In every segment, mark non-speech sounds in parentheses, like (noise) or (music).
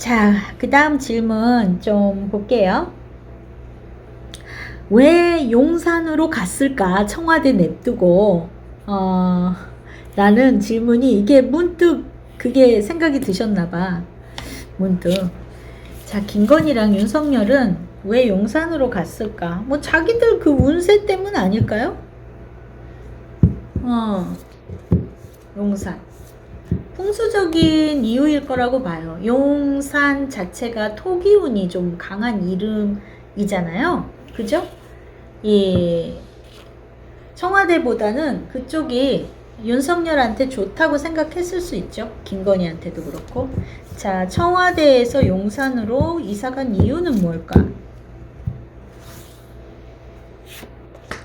자, 그 다음 질문 좀 볼게요. 왜 용산으로 갔을까? 청와대 냅두고, 어, 라는 질문이 이게 문득 그게 생각이 드셨나봐. 문득. 자, 김건희랑 윤석열은 왜 용산으로 갔을까? 뭐 자기들 그 운세 때문 아닐까요? 어, 용산. 풍수적인 이유일 거라고 봐요. 용산 자체가 토기운이 좀 강한 이름이잖아요. 그죠? 이 청와대보다는 그쪽이 윤석열한테 좋다고 생각했을 수 있죠. 김건희한테도 그렇고. 자, 청와대에서 용산으로 이사간 이유는 뭘까?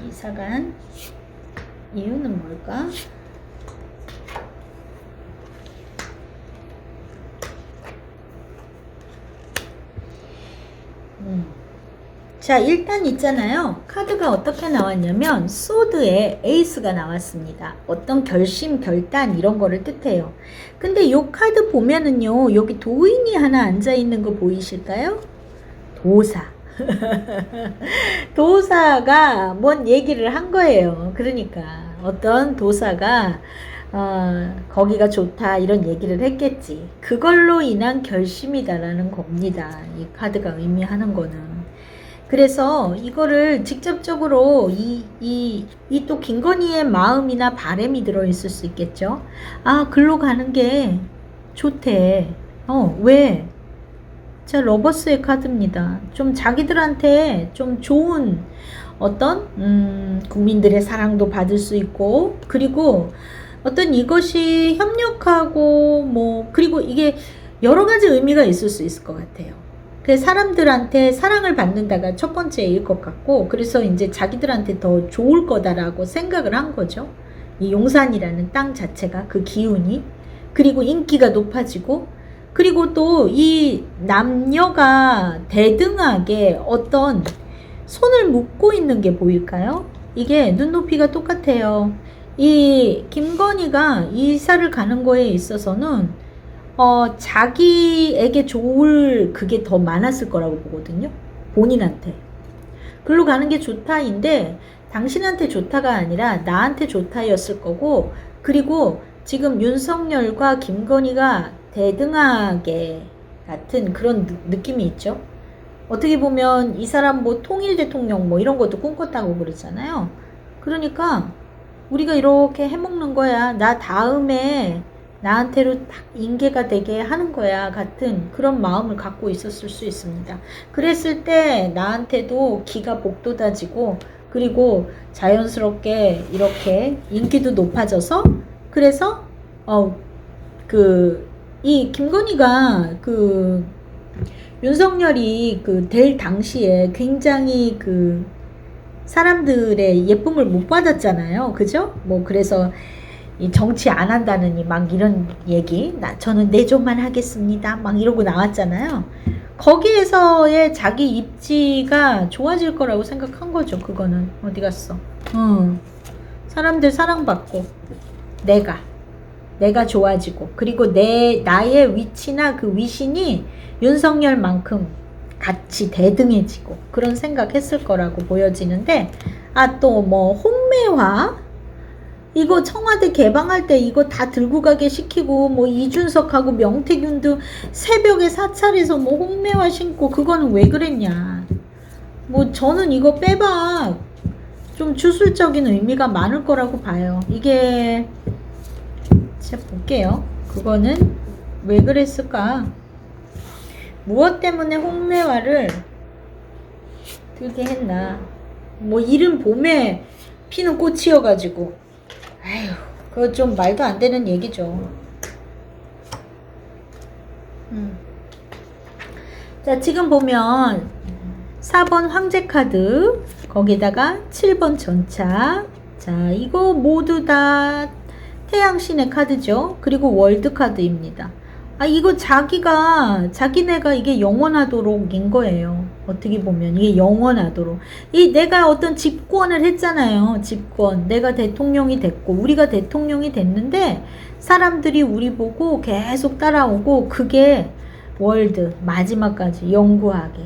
이사간 이유는 뭘까? 자, 일단 있잖아요. 카드가 어떻게 나왔냐면, 소드에 에이스가 나왔습니다. 어떤 결심, 결단, 이런 거를 뜻해요. 근데 요 카드 보면은요, 여기 도인이 하나 앉아 있는 거 보이실까요? 도사. (laughs) 도사가 뭔 얘기를 한 거예요. 그러니까, 어떤 도사가, 어, 거기가 좋다, 이런 얘기를 했겠지. 그걸로 인한 결심이다라는 겁니다. 이 카드가 의미하는 거는. 그래서 이거를 직접적으로 이, 이, 이 또 김건희의 마음이나 바램이 들어있을 수 있겠죠. 아, 글로 가는 게 좋대. 어, 왜? 자, 러버스의 카드입니다. 좀 자기들한테 좀 좋은 어떤, 음, 국민들의 사랑도 받을 수 있고, 그리고 어떤 이것이 협력하고, 뭐, 그리고 이게 여러 가지 의미가 있을 수 있을 것 같아요. 그 사람들한테 사랑을 받는다가 첫 번째일 것 같고 그래서 이제 자기들한테 더 좋을 거다라고 생각을 한 거죠. 이 용산이라는 땅 자체가 그 기운이 그리고 인기가 높아지고 그리고 또 이 남녀가 대등하게 어떤 손을 묶고 있는 게 보일까요? 이게 눈높이가 똑같아요. 이 김건희가 이사를 가는 거에 있어서는 어, 자기에게 좋을 그게 더 많았을 거라고 보거든요. 본인한테. 글로 가는 게 좋다인데, 당신한테 좋다가 아니라 나한테 좋다였을 거고, 그리고 지금 윤석열과 김건희가 대등하게 같은 그런 느, 느낌이 있죠. 어떻게 보면 이 사람 뭐 통일 대통령 뭐 이런 것도 꿈꿨다고 그러잖아요. 그러니까 우리가 이렇게 해먹는 거야. 나 다음에 나한테로 딱 인계가 되게 하는 거야 같은 그런 마음을 갖고 있었을 수 있습니다. 그랬을 때 나한테도 기가 복돋아지고 그리고 자연스럽게 이렇게 인기도 높아져서 그래서 어 그 이 김건희가 그 윤석열이 그 될 당시에 굉장히 그 사람들의 예쁨을 못 받았잖아요. 그죠? 뭐 그래서 이 정치 안 한다느니 막 이런 얘기 나 저는 내조만 하겠습니다. 막 이러고 나왔잖아요. 거기에서의 자기 입지가 좋아질 거라고 생각한 거죠 그거는. 어디 갔어? 어. 사람들 사랑받고 내가 내가 좋아지고 그리고 내 나의 위치나 그 위신이 윤석열만큼 같이 대등해지고 그런 생각했을 거라고 보여지는데 아 또뭐 홍매화 이거 청와대 개방할 때 이거 다 들고 가게 시키고 뭐 이준석하고 명태균도 새벽에 사찰에서 뭐 홍매화 신고 그거는 왜 그랬냐. 뭐 저는 이거 빼박 좀 주술적인 의미가 많을 거라고 봐요. 이게 제가 볼게요. 그거는 왜 그랬을까? 무엇 때문에 홍매화를 들게 했나? 뭐 이른 봄에 피는 꽃이어가지고 아휴, 그거 좀 말도 안 되는 얘기죠. 음. 자, 지금 보면 4번 황제 카드, 거기다가 7번 전차. 자, 이거 모두 다 태양신의 카드죠. 그리고 월드 카드입니다. 아, 이거 자기가, 자기네가 이게 영원하도록인 거예요. 어떻게 보면. 이게 영원하도록. 이 내가 어떤 집권을 했잖아요. 집권. 내가 대통령이 됐고, 우리가 대통령이 됐는데, 사람들이 우리 보고 계속 따라오고, 그게 월드 마지막까지 영구하게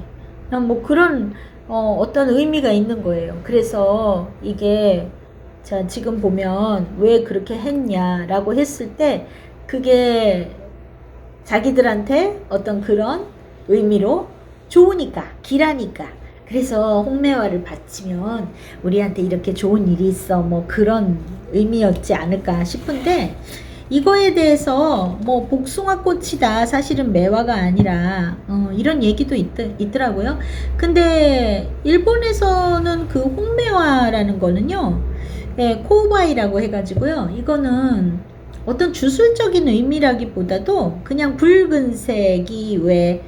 그냥 뭐 그런 어, 어떤 의미가 있는 거예요. 그래서 이게 자 지금 보면 왜 그렇게 했냐라고 했을 때 그게 자기들한테 어떤 그런 의미로 좋으니까 길하니까. 그래서 홍매화를 바치면 우리한테 이렇게 좋은 일이 있어 뭐 그런 의미였지 않을까 싶은데 이거에 대해서 뭐 복숭아 꽃이다. 사실은 매화가 아니라 어, 이런 얘기도 있, 있더라고요. 근데 일본에서는 그 홍매화라는 거는요 예, 코바이라고 해가지고요. 이거는 어떤 주술적인 의미라기보다도 그냥 붉은색이 왜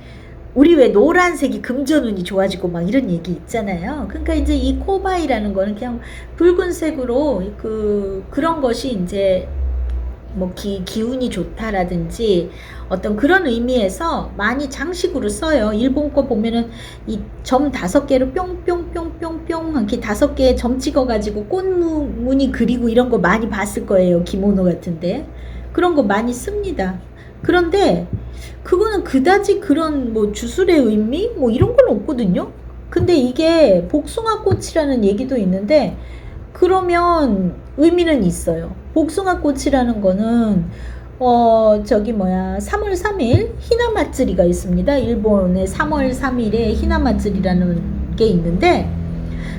우리 왜 노란색이 금전운이 좋아지고 막 이런 얘기 있잖아요. 그러니까 이제 이 코바이라는 거는 그냥 붉은색으로 그 그런 것이 이제 뭐 기, 기운이 좋다라든지 어떤 그런 의미에서 많이 장식으로 써요. 일본 거 보면은 이 점 다섯 개로 뿅뿅뿅뿅뿅 이렇게 다섯 개의 점 찍어가지고 꽃무늬 그리고 이런 거 많이 봤을 거예요. 기모노 같은데 그런 거 많이 씁니다. 그런데 그거는 그다지 그런 뭐 주술의 의미 뭐 이런 건 없거든요. 근데 이게 복숭아 꽃이라는 얘기도 있는데 그러면 의미는 있어요. 복숭아 꽃이라는 거는 어 저기 뭐야 3월 3일 히나마츠리가 있습니다. 일본의 3월 3일에 히나마츠리라는 게 있는데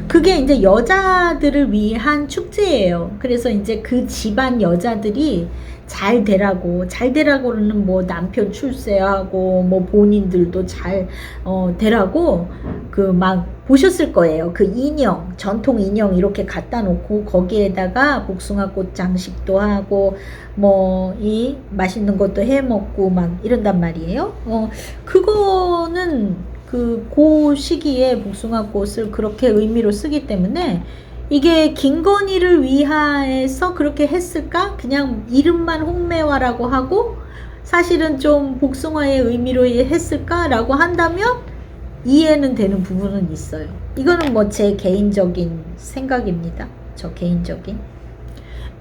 그게 이제 여자들을 위한 축제예요. 그래서 이제 그 집안 여자들이 잘 되라고 잘 되라고는 뭐 남편 출세하고 뭐 본인들도 잘 어, 되라고 그 막 보셨을 거예요. 그 인형 전통 인형 이렇게 갖다 놓고 거기에다가 복숭아 꽃 장식도 하고 뭐 이 맛있는 것도 해 먹고 막 이런단 말이에요. 어 그거는 그, 그 시기에 복숭아 꽃을 그렇게 의미로 쓰기 때문에 이게 김건희를 위하여서 그렇게 했을까? 그냥 이름만 홍매화라고 하고 사실은 좀 복숭아의 의미로 했을까라고 한다면 이해는 되는 부분은 있어요. 이거는 뭐 제 개인적인 생각입니다. 저 개인적인.